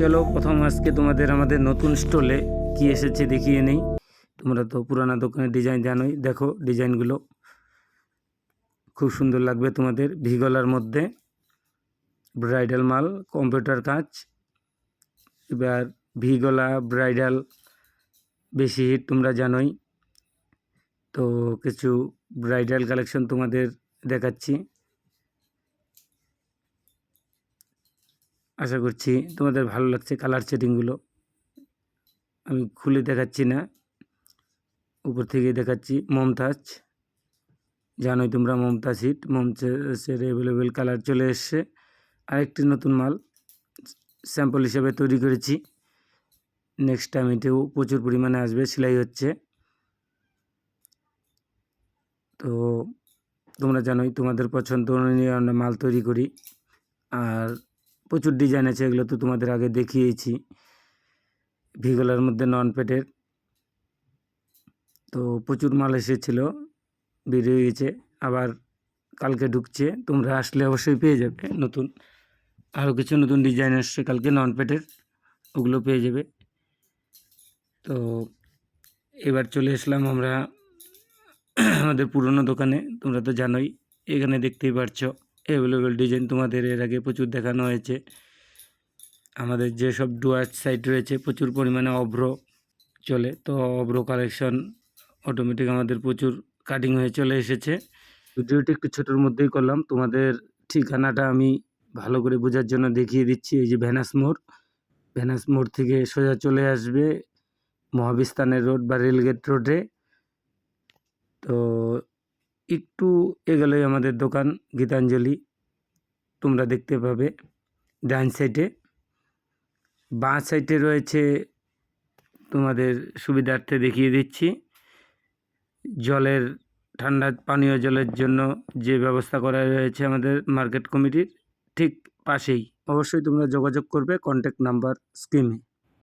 চলো, প্রথম আজকে তোমাদের আমাদের নতুন স্টলে কি এসেছে দেখিয়ে নেই। তোমরা তো পুরানা দোকানের ডিজাইন জানোই। দেখো ডিজাইনগুলো খুব সুন্দর লাগবে তোমাদের ভিগলার মধ্যে। ব্রাইডাল মাল কম্পিউটার কাজ এবার ভিগলা ব্রাইডাল বেশি হিট তোমরা জানোই। তো কিছু ব্রাইডাল কালেকশন তোমাদের দেখাচ্ছি। আশা করছি তোমাদের ভালো লাগছে কালার সেটিংগুলো আমি খুলে দেখাচ্ছি না। উপর থেকে দেখাচ্ছি মমতাজ। জানোই তোমরা মমতাজ হিট, মমতাজের অ্যাভেলেবেল কালার চলে এসছে। আরেকটি নতুন মাল স্যাম্পল হিসেবে তৈরি করেছি। নেক্সট টাইম এতেও প্রচুর পরিমাণে আসবে, সেলাই হচ্ছে। তো তোমরা জানোই তোমাদের পছন্দ অনুযায়ী আমরা মাল তৈরি করি। আর প্রচুর ডিজাইন আছে, এগুলো তো তোমাদের আগে দেখিয়েছি। ভিগলার মধ্যে নন পেটের তো প্রচুর মাল এসেছিল গেছে, আবার কালকে ঢুকছে, তোমরা আসলে অবশ্যই পেয়ে যাবে নতুন। আরও কিছু নতুন ডিজাইন আসছে কালকে নন পেটের ওগুলো পেয়ে যাবে। তো এবার চলে আসলাম আমরা আমাদের পুরনো দোকানে, তোমরা তো জানোই, এখানে দেখতেই পারছ। অ্যাভেলেবেল ডিজাইন তোমাদের এর আগে প্রচুর দেখানো হয়েছে। আমাদের যেসব ডুয়ার সাইট রয়েছে, প্রচুর পরিমাণে অভ্র চলে। তো অভ্র কালেকশন অটোমেটিক আমাদের প্রচুর কাটিং হয়ে চলে এসেছে। ভিডিওটি একটু ছোটোর মধ্যেই করলাম। তোমাদের ঠিকানাটা আমি ভালো করে বোঝার জন্য দেখিয়ে দিচ্ছি। এই যে ভ্যানাস মোড় ভ্যানাস মোড় থেকে সোজা চলে আসবে মহাবিস্তানের রোড বা রেলগেট রোডে। তো একটু এগোলেই আমাদের দোকান। গীতাঞ্জলি, তোমরা দেখতে পাবে। ডান সাইডে, বাঁ সাইডে রয়েছে তোমাদের সুবিধার্থে দেখিয়ে দিচ্ছি। জলের, ঠান্ডা পানীয় জলের জন্য যে ব্যবস্থা করা রয়েছে আমাদের মার্কেট কমিটির, ঠিক পাশেই। অবশ্যই তোমরা যোগাযোগ করবে, কন্ট্যাক্ট নাম্বার, স্ক্রিনে।